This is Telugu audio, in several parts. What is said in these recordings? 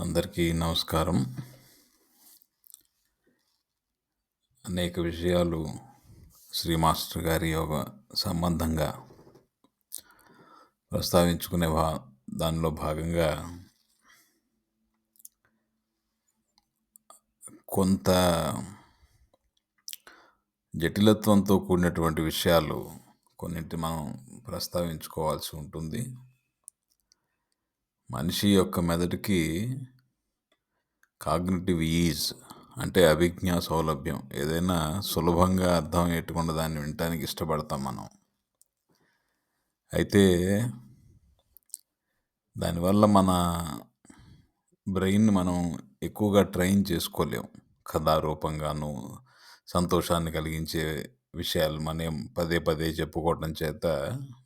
అందరికీ నమస్కారం. అనేక విషయాలు శ్రీ మాస్టర్ గారి యోగ సంబంధంగా ప్రస్తావించుకునే భా దానిలో భాగంగా కొంత జటిలత్వంతో కూడినటువంటి విషయాలు కొన్నింటి మనం ప్రస్తావించుకోవాల్సి ఉంటుంది. మనిషి యొక్క మెదడుకి కాగ్నిటివ్ ఈజ్ అంటే అభిజ్ఞా సౌలభ్యం. ఏదైనా సులభంగా అర్థం అయ్యేటకుండా దాన్ని వినటానికి ఇష్టపడతాం మనం. అయితే దానివల్ల మన బ్రెయిన్ మనం ఎక్కువగా ట్రైన్ చేసుకోలేం. కథారూపంగాను సంతోషాన్ని కలిగించే విషయాలు మనం పదే పదే చెప్పుకోవటం చేత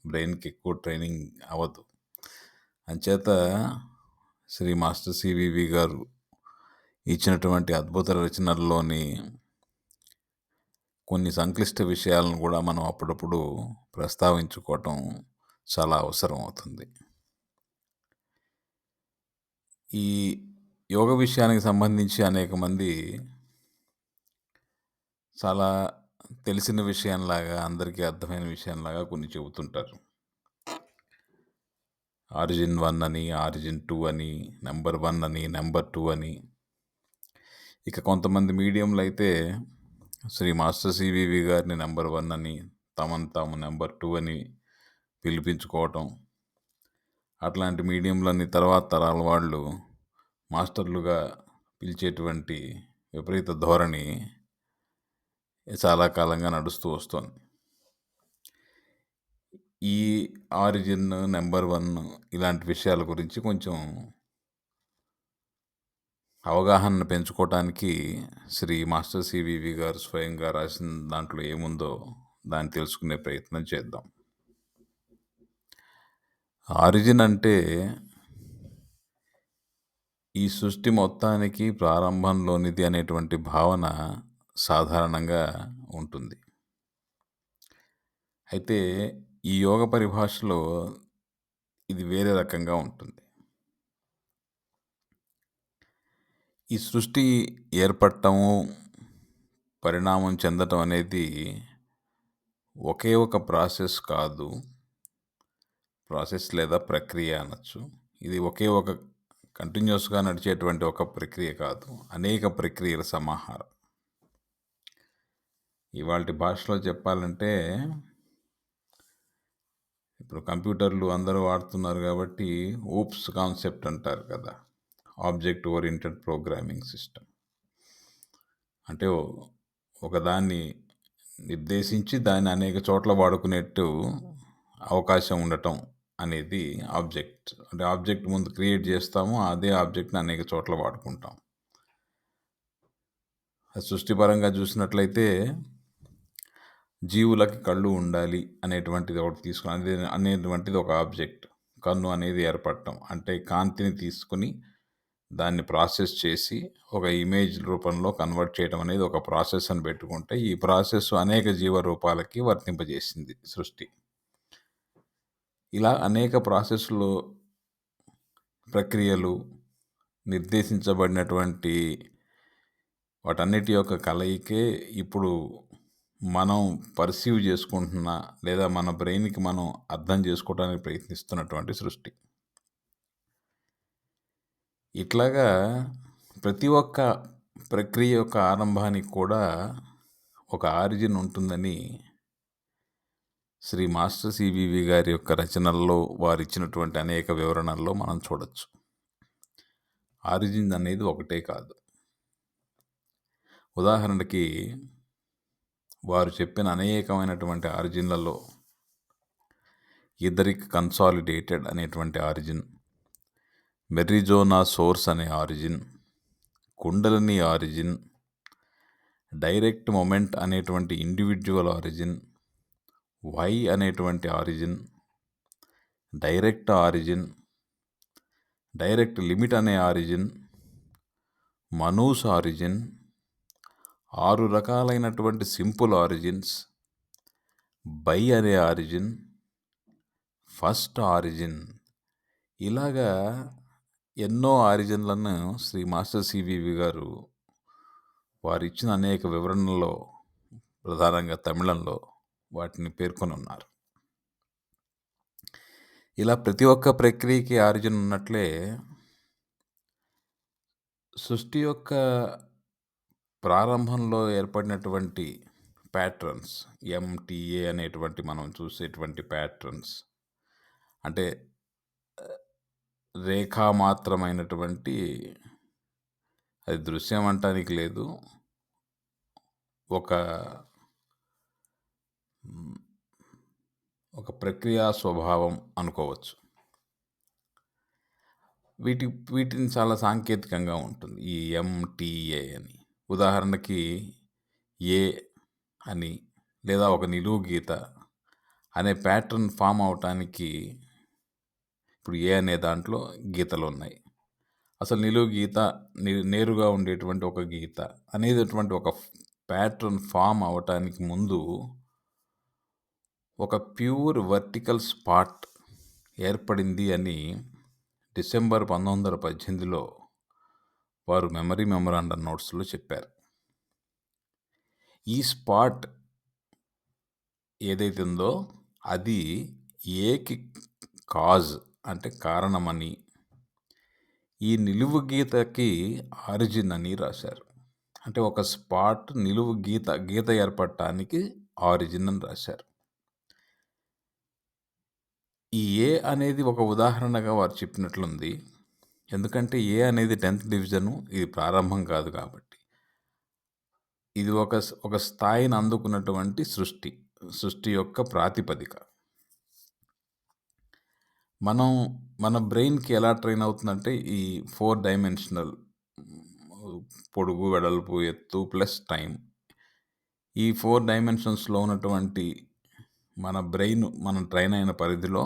బ్రెయిన్కి ఎక్కువ ట్రైనింగ్ అవ్వదు. అంచేత శ్రీ మాస్టర్ సివివి గారు ఇచ్చినటువంటి అద్భుత రచనల్లోని కొన్ని సంక్లిష్ట విషయాలను కూడా మనం అప్పుడప్పుడు ప్రస్తావించుకోవటం చాలా అవసరం అవుతుంది ఈ యోగ విషయానికి సంబంధించి అనేక మంది చాలా తెలిసిన విషయంలాగా అందరికీ అర్థమైన విషయంలాగా కొన్ని చెబుతుంటారు. ఆరిజిన్ వన్ అని ఆరిజిన్ టూ అని నెంబర్ వన్ అని నెంబర్ టూ అని. ఇక కొంతమంది మీడియంలో అయితే శ్రీ మాస్టర్ సివివి గారిని నెంబర్ వన్ అని తమను తాము నెంబర్ టూ అని పిలిపించుకోవటం. అట్లాంటి మీడియంలన్నీ తర్వాత తరాల వాళ్ళు మాస్టర్లుగా పిలిచేటువంటి విపరీత ధోరణి చాలా కాలంగా నడుస్తూ వస్తుంది. ఈ ఆరిజిన్ నెంబర్ వన్ ఇలాంటి విషయాల గురించి కొంచెం అవగాహన పెంచుకోవటానికి శ్రీ మాస్టర్ సివివి గారు స్వయంగా రాసిన దాంట్లో ఏముందో దాన్ని తెలుసుకునే ప్రయత్నం చేద్దాం. ఆరిజిన్ అంటే ఈ సృష్టి మొత్తానికి ప్రారంభంలోనిది అనేటువంటి భావన సాధారణంగా ఉంటుంది. అయితే ఈ యోగ పరిభాషలో ఇది వేరే రకంగా ఉంటుంది. ఈ సృష్టి ఏర్పడటము పరిణామం చెందటం అనేది ఒకే ఒక ప్రాసెస్ కాదు. ప్రాసెస్ లేదా ప్రక్రియ అనొచ్చు. ఇది ఒకే ఒక కంటిన్యూస్గా నడిచేటువంటి ఒక ప్రక్రియ కాదు. అనేక ప్రక్రియల సమాహారం. ఇవాళ భాషలో చెప్పాలంటే ఇప్పుడు కంప్యూటర్లు అందరూ వాడుతున్నారు కాబట్టి ఓప్స్ కాన్సెప్ట్ అంటారు కదా ఆబ్జెక్ట్ ఓరియంటెడ్ ప్రోగ్రామింగ్ సిస్టమ్. అంటే ఒకదాన్ని నిర్దేశించి దాన్ని అనేక చోట్ల వాడుకునేట్టు అవకాశం ఉండటం అనేది ఆబ్జెక్ట్. అంటే ఆబ్జెక్ట్ ముందు క్రియేట్ చేస్తాము అదే ఆబ్జెక్ట్ని అనేక చోట్ల వాడుకుంటాం. సృష్టిపరంగా చూసినట్లయితే జీవులకి కళ్ళు ఉండాలి అనేటువంటిది ఒకటి తీసుకుని అనేటువంటిది ఒక ఆబ్జెక్ట్. కన్ను అనేది ఏర్పడటం. అంటే కాంతిని తీసుకుని దాన్ని ప్రాసెస్ చేసి ఒక ఇమేజ్ రూపంలో కన్వర్ట్ చేయడం అనేది ఒక ప్రాసెస్ అని పెట్టుకుంటే ఈ ప్రాసెస్ అనేక జీవ రూపాలకి వర్తింపజేసింది సృష్టి. ఇలా అనేక ప్రాసెస్లో ప్రక్రియలు నిర్దేశించబడినటువంటి వాటన్నిటి యొక్క కలయికే ఇప్పుడు మనం పర్సీవ్ చేసుకుంటున్న లేదా మన బ్రెయిన్కి మనం అర్థం చేసుకోవడానికి ప్రయత్నిస్తున్నటువంటి సృష్టి. ఇట్లాగా ప్రతి ఒక్క ప్రక్రియ యొక్క ఆరంభానికి కూడా ఒక ఆరిజిన్ ఉంటుందని శ్రీ మాస్టర్ సివివి గారి యొక్క రచనల్లో వారు ఇచ్చినటువంటి అనేక వివరణల్లో మనం చూడొచ్చు. ఆరిజిన్ అనేది ఒకటే కాదు. ఉదాహరణకి వారు చెప్పిన అనేకమైనటువంటి ఆరిజిన్లలో ఇద్దరికి కన్సాలిడేటెడ్ అనేటువంటి ఆరిజిన్ మెర్రిజోనా సోర్స్ అనే origin Kundalini origin direct moment అనేటువంటి ఇండివిజువల్ ఆరిజిన్ వై అనేటువంటి origin direct origin direct limit అనే ఆరిజిన్ మనూస్ ఆరిజిన్ ఆరు రకాలైనటువంటి సింపుల్ ఆరిజిన్స్. బై అనే ఆరిజిన్ ఫస్ట్ ఆరిజిన్. ఇలాగా ఎన్నో ఆరిజిన్లను శ్రీ మాస్టర్ సివివి గారు వారిచ్చిన అనేక వివరణల్లో ప్రధానంగా తమిళంలో వాటిని పేర్కొని ఉన్నారు ఇలా ప్రతి ఒక్క ప్రక్రియకి ఆరిజిన్ ఉన్నట్లే సృష్టి యొక్క ప్రారంభంలో ఏర్పడినటువంటి ప్యాట్రన్స్ ఎంటీఏ అనేటువంటి మనం చూసేటువంటి ప్యాట్రన్స్ అంటే రేఖామాత్రమైనటువంటి అది దృశ్యం అంటానికి లేదు ఒక ఒక ప్రక్రియా స్వభావం అనుకోవచ్చు. వీటి వీటిని చాలా సాంకేతికంగా ఉంటుంది ఈ ఎంటీఏ అని. ఉదాహరణకి ఏ అని లేదా ఒక నిలువు గీత అనే ప్యాటర్న్ ఫామ్ అవటానికి ఇప్పుడు ఏ అనే దాంట్లో గీతలు ఉన్నాయి. అసలు నిలువు గీత నేరుగా ఉండేటువంటి ఒక గీత అనేటటువంటి ఒక ప్యాటర్న్ ఫామ్ అవటానికి ముందు ఒక ప్యూర్ వర్టికల్ స్పాట్ ఏర్పడింది అని డిసెంబర్ పంతొమ్మిది వందల పద్దెనిమిదిలో వారు మెమరీ మెమరాండం నోట్స్లో చెప్పారు. ఈ స్పాట్ ఏదైతే ఉందో అది ఏకి కాజ్ అంటే కారణమని ఈ నిలువు గీతకి ఆరిజిన్ అని రాశారు. అంటే ఒక స్పాట్ నిలువు గీత గీత ఏర్పడటానికి ఆరిజిన్ అని రాశారు. ఈ ఏ అనేది ఒక ఉదాహరణగా వారు చెప్పినట్లుంది. ఎందుకంటే ఏ అనేది టెన్త్ డివిజను ఇది ప్రారంభం కాదు కాబట్టి. ఇది ఒక ఒక స్థాయిని అందుకున్నటువంటి సృష్టి సృష్టి యొక్క ప్రాతిపదిక. మనం మన బ్రెయిన్కి ఎలా ట్రైన్ అవుతుందంటే ఈ ఫోర్ డైమెన్షనల్ పొడుగు వెడల్పు ఎత్తు ప్లస్ టైం ఈ ఫోర్ డైమెన్షన్స్లో ఉన్నటువంటి మన బ్రెయిన్ మనం ట్రైన్ అయిన పరిధిలో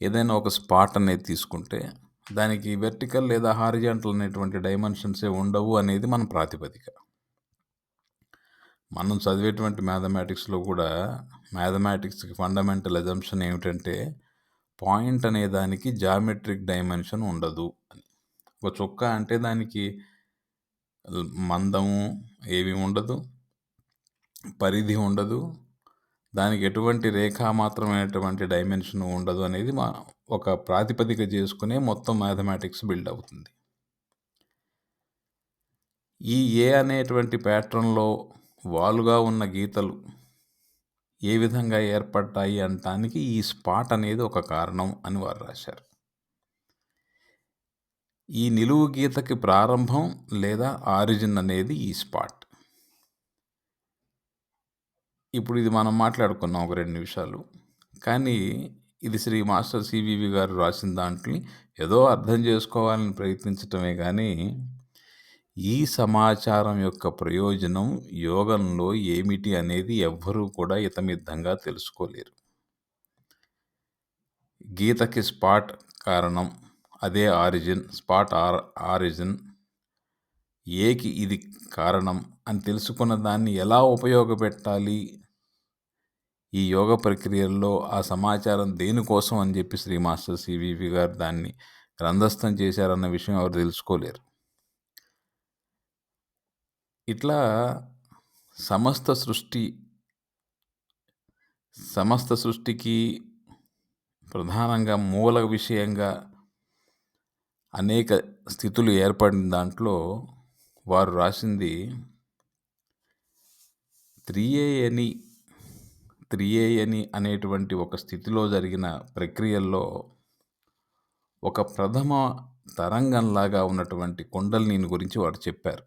ఏదైనా ఒక స్పాట్ అనేది తీసుకుంటే దానికి వెర్టికల్ లేదా హారిజాంటల్ అనేటువంటి డైమెన్షన్సే ఉండవు అనేది మన ప్రాతిపదిక. మనం చదివేటువంటి మ్యాథమెటిక్స్లో కూడా మ్యాథమెటిక్స్కి ఫండమెంటల్ అజంప్షన్ ఏమిటంటే పాయింట్ అనే దానికి జామెట్రిక్ డైమెన్షన్ ఉండదు అని. ఒక చుక్క అంటే దానికి మందము ఏవి ఉండదు పరిధి ఉండదు దానికి ఎటువంటి రేఖామాత్రమైనటువంటి డైమెన్షన్ ఉండదు అనేది మా ఒక ప్రాతిపదిక చేసుకునే మొత్తం మ్యాథమెటిక్స్ బిల్డ్ అవుతుంది. ఈ ఏ అనేటువంటి ప్యాటర్న్లో వాలుగా ఉన్న గీతలు ఏ విధంగా ఏర్పడ్డాయి అనటానికి ఈ స్పాట్ అనేది ఒక కారణం అని వారు రాశారు. ఈ నిలువు గీతకి ప్రారంభం లేదా ఆరిజిన్ అనేది ఈ స్పాట్. ఇప్పుడు ఇది మనం మాట్లాడుకున్నాం ఒక రెండు నిమిషాలు. కానీ ఇది శ్రీ మాస్టర్ సివివి గారు రాసిన దాంట్లో ఏదో అర్థం చేసుకోవాలని ప్రయత్నించటమే కానీ ఈ సమాచారం యొక్క ప్రయోజనం యోగంలో ఏమిటి అనేది ఎవ్వరూ కూడా ఇతమిద్దంగా తెలుసుకోలేరు. గీతకి స్పాట్ కారణం అదే ఆరిజిన్ స్పాట్ ఆర్ ఆరిజిన్ ఏకి ఇది కారణం అని తెలుసుకున్న దాన్ని ఎలా ఉపయోగపెట్టాలి? ఈ యోగ ప్రక్రియల్లో ఆ సమాచారం దేనికోసం అని చెప్పి శ్రీ మాస్టర్ సివివి గారు దాన్ని గ్రంథస్థం చేశారన్న విషయం ఎవరు తెలుసుకోలేరు. ఇట్లా సమస్త సృష్టి సమస్త సృష్టికి ప్రధానంగా మూల విషయంగా అనేక స్థితులు ఏర్పడిన దాంట్లో వారు రాసింది త్రియేయని త్రియేయని అనేటువంటి ఒక స్థితిలో జరిగిన ప్రక్రియల్లో ఒక ప్రథమ తరంగంలాగా ఉన్నటువంటి కుండలిని గురించి వారు చెప్పారు.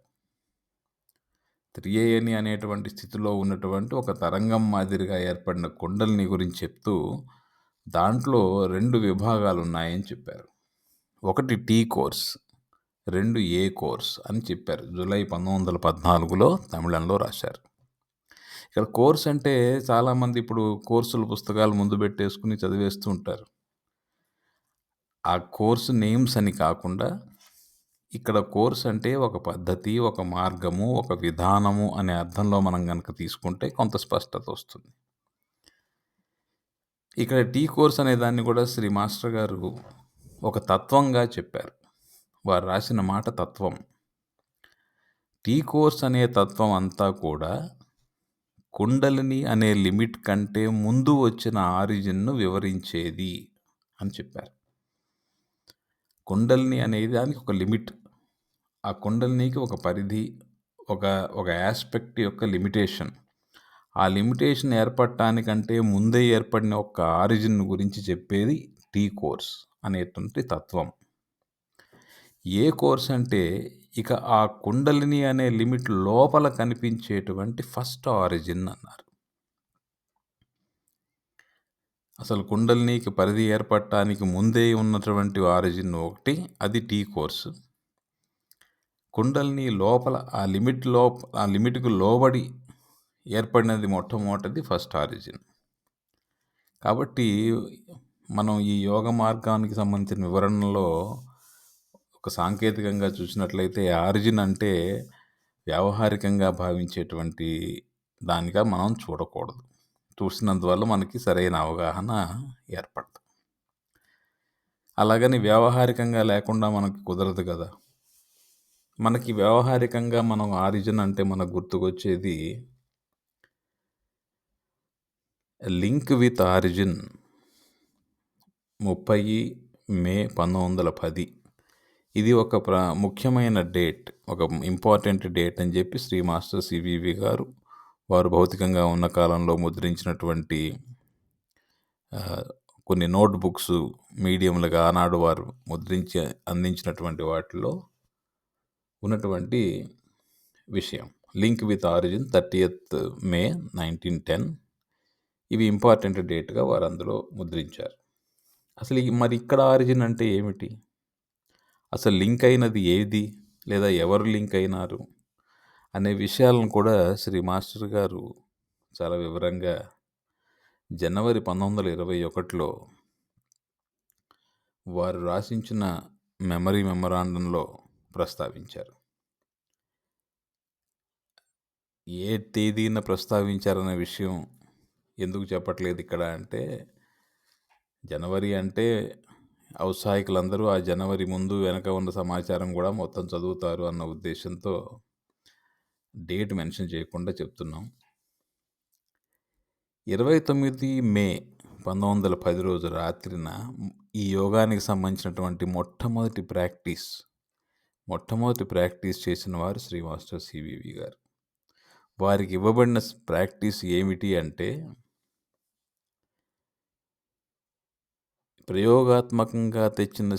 త్రియేయని అనేటువంటి స్థితిలో ఉన్నటువంటి ఒక తరంగం మాదిరిగా ఏర్పడిన కొండల్ని గురించి చెప్తూ దాంట్లో రెండు విభాగాలు ఉన్నాయని చెప్పారు. ఒకటి టీ కోర్స్ రెండు ఏ కోర్స్ అని చెప్పారు. జూలై పంతొమ్మిది వందల పద్నాలుగులో తమిళంలో రాశారు. ఇక్కడ కోర్స్ అంటే చాలామంది ఇప్పుడు కోర్సుల పుస్తకాలు ముందు పెట్టేసుకుని చదివేస్తూ ఉంటారు. ఆ కోర్సు నేమ్స్ అని కాకుండా ఇక్కడ కోర్స్ అంటే ఒక పద్ధతి ఒక మార్గము ఒక విధానము అనే అర్థంలో మనం కనుక తీసుకుంటే కొంత స్పష్టత వస్తుంది. ఇక్కడ టీ కోర్స్ అనే దాన్ని కూడా శ్రీ మాస్టర్ గారు ఒక తత్వంగా చెప్పారు. వారు రాసిన మాట తత్వం. టీ కోర్స్ అనే తత్వం అంతా కూడా కుండలిని అనే లిమిట్ కంటే ముందు వచ్చిన ఆరిజిన్ను వివరించేది అని చెప్పారు. కుండలిని అనేది దానికి ఒక లిమిట్ ఆ కుండలినికి ఒక పరిధి ఒక ఒక ఆస్పెక్ట్ యొక్క లిమిటేషన్. ఆ లిమిటేషన్ ఏర్పడటానికంటే ముందే ఏర్పడిన ఒక ఆరిజిన్ గురించి చెప్పేది టీ కోర్స్ అనేటువంటి తత్వం. ఏ కోర్స్ అంటే ఇక ఆ కుండలిని అనే లిమిట్ లోపల కనిపించేటువంటి ఫస్ట్ ఆరిజిన్ అన్నారు. అసలు కుండలినికి పరిధి ఏర్పడటానికి ముందే ఉన్నటువంటి ఆరిజిన్ ఒకటి అది టీ కోర్సు. కుండలిని లోపల ఆ లిమిట్ లోప ఆ లిమిట్కు లోబడి ఏర్పడినది మొట్టమొదటిది ఫస్ట్ ఆరిజిన్. కాబట్టి మనం ఈ యోగ మార్గానికి సంబంధించిన వివరణలో ఒక సాంకేతికంగా చూసినట్లయితే ఆరిజిన్ అంటే వ్యావహారికంగా భావించేటువంటి దానిగా మనం చూడకూడదు. చూసినందువల్ల మనకి సరైన అవగాహన ఏర్పడదు. అలాగని వ్యావహారికంగా లేకుండా మనకి కుదరదు కదా. మనకి వ్యావహారికంగా మనం ఆరిజిన్ అంటే మనకు గుర్తుకొచ్చేది లింక్ విత్ ఆరిజిన్ ముప్పై మే పంతొమ్మిది వందల పది. ఇది ఒక ప్ర ముఖ్యమైన డేట్ ఒక ఇంపార్టెంట్ డేట్ అని చెప్పి శ్రీ మాస్టర్ సివివి గారు వారు భౌతికంగా ఉన్న కాలంలో ముద్రించినటువంటి కొన్ని నోట్ బుక్స్ మీడియంలుగా ఆనాడు వారు ముద్రించి అందించినటువంటి వాటిలో ఉన్నటువంటి విషయం. Link with origin thirtieth May nineteen ten. ఇవి ఇంపార్టెంట్ డేట్గా వారు అందులో ముద్రించారు. అసలు మరి ఇక్కడ ఆరిజిన్ అంటే ఏమిటి? అసలు లింక్ అయినది ఏది? లేదా ఎవరు లింక్ అయినారు? అనే విషయాలను కూడా శ్రీ మాస్టర్ గారు చాలా వివరంగా జనవరి పంతొమ్మిది వందల ఇరవై ఒకటిలో వారు రాసించిన మెమరీ మెమరాండంలో ప్రస్తావించారు. ఏ తేదీన ప్రస్తావించారనే విషయం ఎందుకు చెప్పట్లేదు ఇక్కడ అంటే జనవరి అంటే ఔత్సాహికులందరూ ఆ జనవరి ముందు వెనక ఉన్న సమాచారం కూడా మొత్తం చదువుతారు అన్న ఉద్దేశంతో డేట్ మెన్షన్ చేయకుండా చెప్తున్నాం. ఇరవై తొమ్మిది మే పంతొమ్మిది వందల పది రోజు రాత్రిన ఈ యోగానికి సంబంధించినటువంటి మొట్టమొదటి ప్రాక్టీస్ మొట్టమొదటి ప్రాక్టీస్ చేసిన వారు శ్రీ మాస్టర్ సివివి గారు. వారికి ఇవ్వబడిన ప్రాక్టీస్ ఏమిటి అంటే ప్రయోగాత్మకంగా తెచ్చిన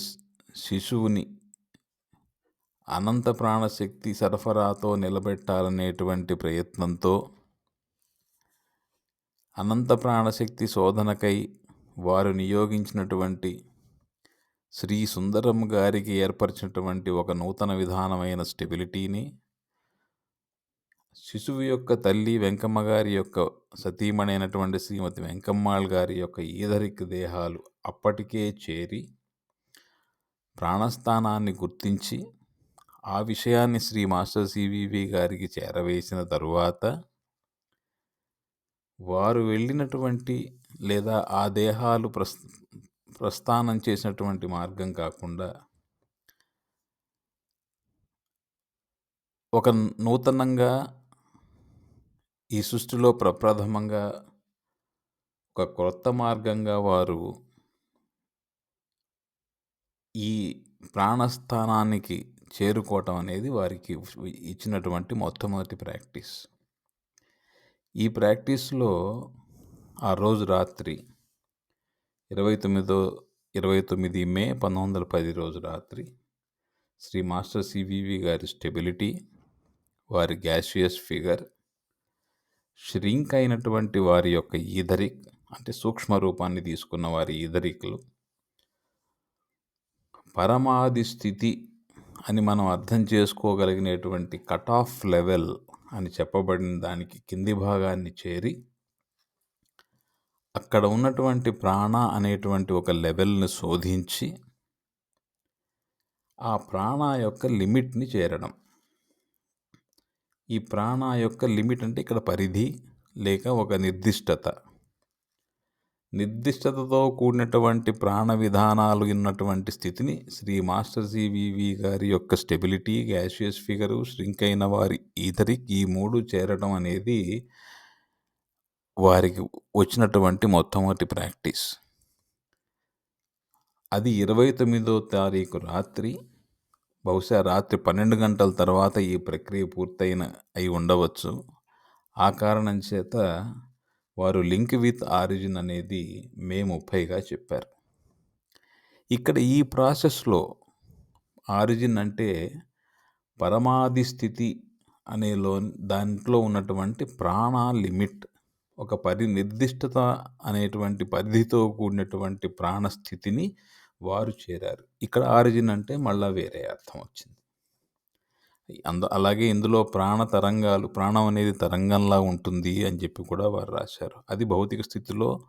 శిశువుని అనంత ప్రాణశక్తి సరఫరాతో నిలబెట్టాలనేటువంటి ప్రయత్నంతో అనంత ప్రాణశక్తి శోధనకై వారు నియోగించినటువంటి శ్రీ సుందరం గారికి ఏర్పరిచినటువంటి ఒక నూతన విధానమైన స్టెబిలిటీని శిశువు యొక్క తల్లి వెంకమ్మ గారి యొక్క సతీమణైనటువంటి శ్రీమతి వెంకమ్మాళ్ గారి యొక్క ఈదరిక్ దేహాలు అప్పటికే చేరి ప్రాణస్థానాన్ని గుర్తించి ఆ విషయాన్ని శ్రీ మాస్టర్ సివివి గారికి చేరవేసిన తరువాత వారు వెళ్ళినటువంటి లేదా ఆ దేహాలు ప్రస్ ప్రస్థానం చేసినటువంటి మార్గం కాకుండా ఒక నూతనంగా ఈ సృష్టిలో ప్రప్రథమంగా ఒక క్రొత్త మార్గంగా వారు ఈ ప్రాణస్థానానికి చేరుకోవటం అనేది వారికి ఇచ్చినటువంటి మొట్టమొదటి ప్రాక్టీస్. ఈ ప్రాక్టీస్లో ఆ రోజు రాత్రి ఇరవై తొమ్మిదో ఇరవై తొమ్మిది మే పంతొమ్మిది వందల పది రోజు రాత్రి శ్రీ మాస్టర్ సివివి గారి స్టెబిలిటీ వారి గ్యాషియస్ ఫిగర్ ష్రింక్ అయినటువంటి వారి యొక్క ఈదరిక్ అంటే సూక్ష్మ రూపాన్ని తీసుకున్న వారి ఈదరిక్లు పరమాది స్థితి అని మనం అర్థం చేసుకోగలిగినటువంటి కట్ ఆఫ్ లెవెల్ అని చెప్పబడిన దానికి కింది భాగాన్ని చేరి అక్కడ ఉన్నటువంటి ప్రాణ అనేటువంటి ఒక లెవెల్ని శోధించి ఆ ప్రాణ యొక్క లిమిట్ని చేరడం. ఈ ప్రాణ యొక్క లిమిట్ అంటే ఇక్కడ పరిధి లేక ఒక నిర్దిష్టత. నిర్దిష్టతతో కూడినటువంటి ప్రాణ విధానాలు ఉన్నటువంటి స్థితిని శ్రీ మాస్టర్ సివివి గారి యొక్క స్టెబిలిటీ గ్యాషియస్ ఫిగరు ష్రింక్ అయిన వారి ఇతరికి ఈ మూడు చేరడం అనేది వారికి వచ్చినటువంటి మొట్టమొదటి ప్రాక్టీస్. అది ఇరవై తొమ్మిదో తారీఖు రాత్రి బహుశా రాత్రి పన్నెండు గంటల తర్వాత ఈ ప్రక్రియ పూర్తయిన అయి ఉండవచ్చు. ఆ కారణం చేత వారు లింక్ విత్ ఆరిజిన్ అనేది మే ముప్పైగా చెప్పారు. ఇక్కడ ఈ ప్రాసెస్లో ఆరిజిన్ అంటే పరమాది స్థితి అనేలో దాంట్లో ఉన్నటువంటి ప్రాణ లిమిట్ ఒక పరి నిర్దిష్టత అనేటువంటి పరిధితో కూడినటువంటి ప్రాణస్థితిని వారు చేరారు. ఇక్కడ ఆరిజిన్ అంటే మళ్ళా వేరే అర్థం వచ్చింది. అంద అలాగే ఇందులో ప్రాణ తరంగాలు ప్రాణం అనేది తరంగంలా ఉంటుంది అని చెప్పి కూడా వారు రాశారు. అది భౌతిక స్థితిలో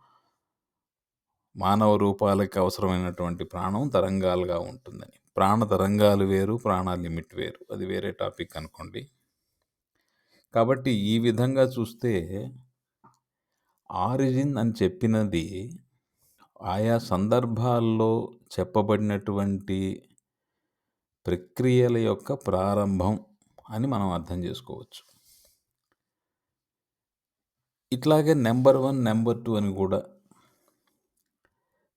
మానవ రూపాలకి అవసరమైనటువంటి ప్రాణం తరంగాలుగా ఉంటుందని. ప్రాణ తరంగాలు వేరు ప్రాణ లిమిట్ వేరు. అది వేరే టాపిక్ అనుకోండి. కాబట్టి ఈ విధంగా చూస్తే ఆరిజిన్ అని చెప్పినది ఆయా సందర్భాల్లో చెప్పబడినటువంటి ప్రక్రియల యొక్క ప్రారంభం అని మనం అర్థం చేసుకోవచ్చు. ఇట్లాగే నెంబర్ వన్ నెంబర్ టూ అని కూడా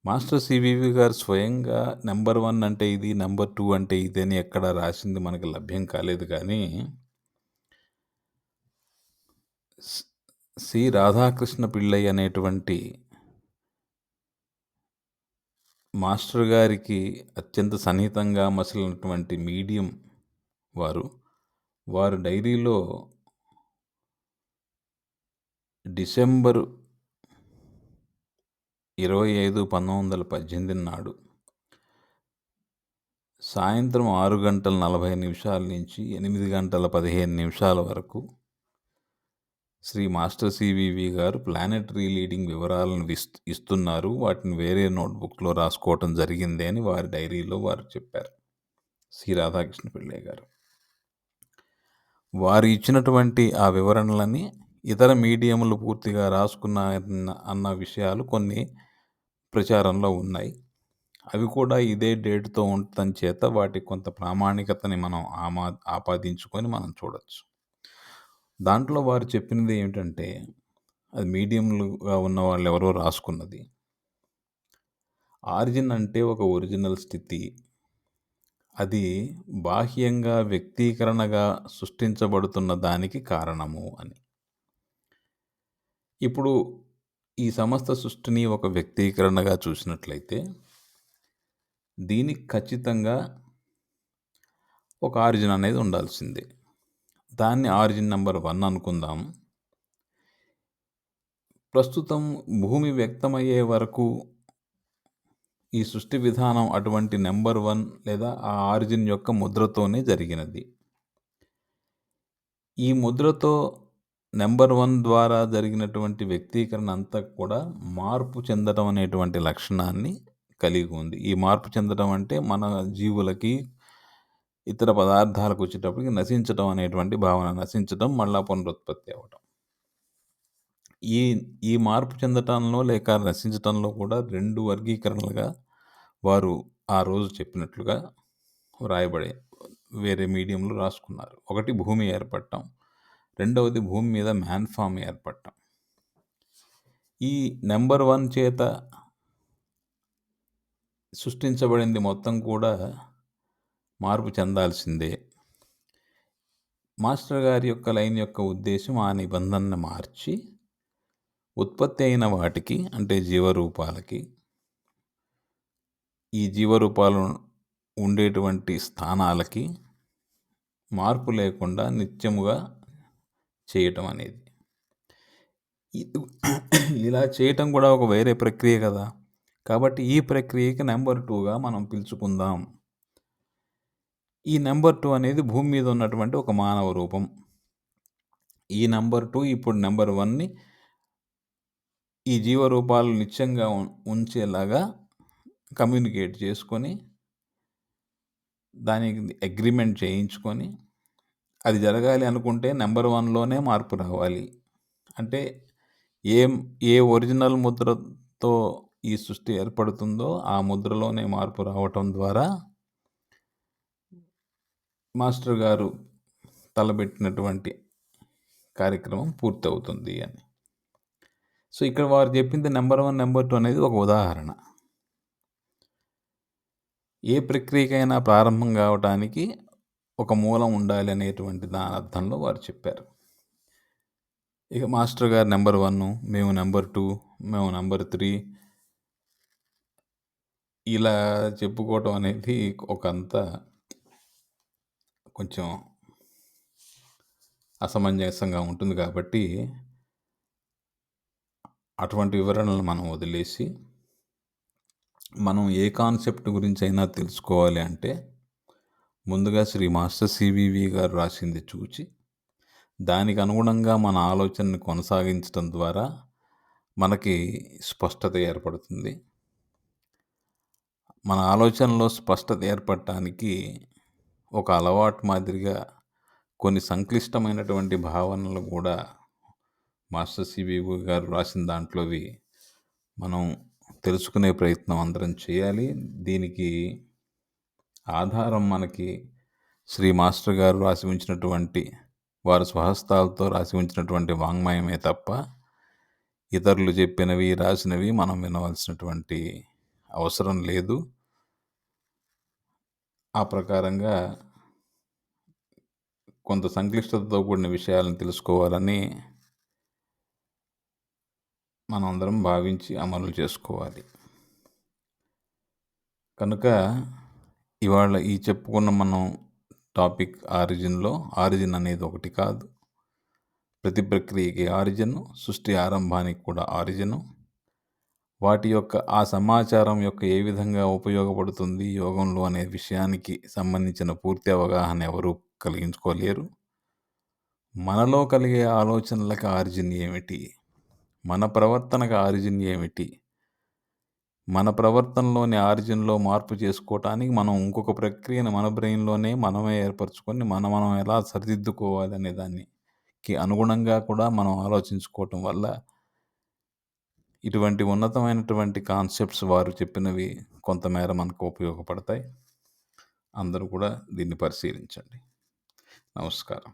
మాస్టర్ సివివి గారు స్వయంగా నెంబర్ వన్ అంటే ఇది నెంబర్ టూ అంటే ఇది అని ఎక్కడ రాసింది మనకి లభ్యం కాలేదు కానీ సి రాధాకృష్ణ పిళ్ళయ్య అనేటువంటి మాస్టర్ గారికి అత్యంత సన్నిహితంగా మసలినటువంటి మీడియం వారు వారు డైరీలో డిసెంబరు ఇరవై ఐదు పంతొమ్మిది వందల పద్దెనిమిది నాడు సాయంత్రం ఆరు గంటల నలభై నిమిషాల నుంచి ఎనిమిది గంటల పదిహేను నిమిషాల వరకు శ్రీ మాస్టర్ సివివి గారు ప్లానెటరీ లీడింగ్ వివరాలను ఇస్తున్నారు. వాటిని వేరే నోట్బుక్లో రాసుకోవటం జరిగింది అని వారి డైరీలో వారు చెప్పారు. శ్రీ రాధాకృష్ణ పిళ్ళయ్య గారు. వారు ఇచ్చినటువంటి ఆ వివరణలని ఇతర మీడియంలు పూర్తిగా రాసుకున్న అన్న విషయాలు కొన్ని ప్రచారంలో ఉన్నాయి. అవి కూడా ఇదే డేట్తో ఉండటం చేత వాటి కొంత ప్రామాణికతని మనం ఆమా ఆపాదించుకొని మనం చూడవచ్చు దాంట్లో వారు చెప్పినది ఏమిటంటే అది మీడియంలుగా ఉన్న వాళ్ళు ఎవరో రాసుకున్నది. ఆరిజిన్ అంటే ఒక ఒరిజినల్ స్థితి. అది బాహ్యంగా వ్యక్తీకరణగా సృష్టించబడుతున్న దానికి కారణము అని. ఇప్పుడు ఈ సమస్త సృష్టిని ఒక వ్యక్తీకరణగా చూసినట్లయితే దీనికి ఖచ్చితంగా ఒక ఆరిజిన్ అనేది ఉండాల్సిందే. దాన్ని ఆరిజిన్ నెంబర్ వన్ అనుకుందాం. ప్రస్తుతం భూమి వ్యక్తమయ్యే వరకు ఈ సృష్టి విధానం అటువంటి నెంబర్ వన్ లేదా ఆ ఆరిజిన్ యొక్క ముద్రతోనే జరిగినది. ఈ ముద్రతో నెంబర్ వన్ ద్వారా జరిగినటువంటి వ్యక్తీకరణ అంతా కూడా మార్పు చెందడం అనేటువంటి లక్షణాన్ని కలిగి ఉంది. ఈ మార్పు చెందడం అంటే మన జీవులకి ఇతర పదార్థాలకు వచ్చేటప్పటికి నశించటం అనేటువంటి భావన నశించటం మళ్ళా పునరుత్పత్తి అవ్వటం. ఈ ఈ మార్పు చెందటంలో లేక నశించటంలో కూడా రెండు వర్గీకరణలుగా వారు ఆ రోజు చెప్పినట్లుగా వ్రాయబడే వేరే మీడియంలో రాసుకున్నారు. ఒకటి భూమి ఏర్పడటం రెండవది భూమి మీద మ్యాన్ఫామ్ ఏర్పడటం. ఈ నెంబర్ వన్ చేత సృష్టించబడింది మొత్తం కూడా మార్పు చెందాల్సిందే. మాస్టర్ గారి యొక్క లైన్ యొక్క ఉద్దేశం ఆ నిబంధనను మార్చి ఉత్పత్తి అయిన వాటికి అంటే జీవరూపాలకి ఈ జీవరూపాలు ఉండేటువంటి స్థానాలకి మార్పు లేకుండా నిత్యముగా చేయటం అనేది. ఇలా చేయటం కూడా ఒక వేరే ప్రక్రియ కదా. కాబట్టి ఈ ప్రక్రియకి నెంబర్ టూగా మనం పిలుచుకుందాం. ఈ నెంబర్ టూ అనేది భూమి మీద ఉన్నటువంటి ఒక మానవ రూపం. ఈ నెంబర్ టూ ఇప్పుడు నెంబర్ వన్ని ఈ జీవరూపాలు నిత్యంగా ఉంచేలాగా కమ్యూనికేట్ చేసుకొని దానికి అగ్రిమెంట్ చేయించుకొని అది జరగాలి అనుకుంటే నెంబర్ వన్లోనే మార్పు రావాలి. అంటే ఏ ఏ ఒరిజినల్ ముద్రతో ఈ సృష్టి ఏర్పడుతుందో ఆ ముద్రలోనే మార్పు రావటం ద్వారా మాస్టర్ గారు తలబెట్టినటువంటి కార్యక్రమం పూర్తవుతుంది అని. సో ఇక్కడ వారు చెప్పింది నెంబర్ వన్ నెంబర్ టూ అనేది ఒక ఉదాహరణ. ఏ ప్రక్రియకైనా ప్రారంభం కావటానికి ఒక మూలం ఉండాలి అనేటువంటి దాని అర్థంలో వారు చెప్పారు. ఇక మాస్టర్ గారు నెంబర్ వన్ మేము నెంబర్ టూ మేము నెంబర్ త్రీ ఇలా చెప్పుకోవటం అనేది ఒక అంత కొంచెం అసమంజసంగా ఉంటుంది కాబట్టి అటువంటి వివరణలు మనం వదిలేసి మనం ఏ కాన్సెప్ట్ గురించి అయినా తెలుసుకోవాలి అంటే ముందుగా శ్రీ మాస్టర్ సివివి గారు రాసింది చూచి దానికి అనుగుణంగా మన ఆలోచనని కొనసాగించడం ద్వారా మనకి స్పష్టత ఏర్పడుతుంది. మన ఆలోచనలో స్పష్టత ఏర్పడటానికి ఒక అలవాటు మాదిరిగా కొన్ని సంక్లిష్టమైనటువంటి భావనలు కూడా మాస్టర్ సిబివి గారు రాసిన దాంట్లోవి మనం తెలుసుకునే ప్రయత్నం అందరం చేయాలి. దీనికి ఆధారం మనకి శ్రీ మాస్టర్ గారు రాసి ఉంచినటువంటి వారి స్వహస్తాలతో రాసి ఉంచినటువంటి వాంగ్మయమే తప్ప ఇతరులు చెప్పినవి రాసినవి మనం వినవలసినటువంటి అవసరం లేదు. ఆ ప్రకారంగా కొంత సంక్లిష్టతతో కూడిన విషయాలను తెలుసుకోవాలని మనందరం భావించి అమలు చేసుకోవాలి. కనుక ఇవాళ ఈ చెప్పుకున్న మనం టాపిక్ ఆరిజిన్లో ఆరిజిన్ అనేది ఒకటి కాదు. ప్రతి ప్రక్రియకి ఆరిజిన్ సృష్టి ఆరంభానికి కూడా ఆరిజిను. వాటి యొక్క ఆ సమాచారం యొక్క ఏ విధంగా ఉపయోగపడుతుంది యోగంలో అనే విషయానికి సంబంధించిన పూర్తి అవగాహన ఎవరూ కలిగించుకోలేరు. మనలో కలిగే ఆలోచనలకు ఆరిజిన్ ఏమిటి? మన ప్రవర్తనకు ఆరిజిన్ ఏమిటి? మన ప్రవర్తనలోని ఆరిజిన్లో మార్పు చేసుకోవటానికి మనం ఇంకొక ప్రక్రియను మన బ్రెయిన్లోనే మనమే ఏర్పరచుకొని మన మనం ఎలా సరిదిద్దుకోవాలి అనే దానికి అనుగుణంగా కూడా మనం ఆలోచించుకోవటం వల్ల ఇటువంటి ఉన్నతమైనటువంటి కాన్సెప్ట్స్ వారు చెప్పినవి కొంతమేర మనకు ఉపయోగపడతాయి. అందరూ కూడా దీన్ని పరిశీలించండి. నమస్కారం.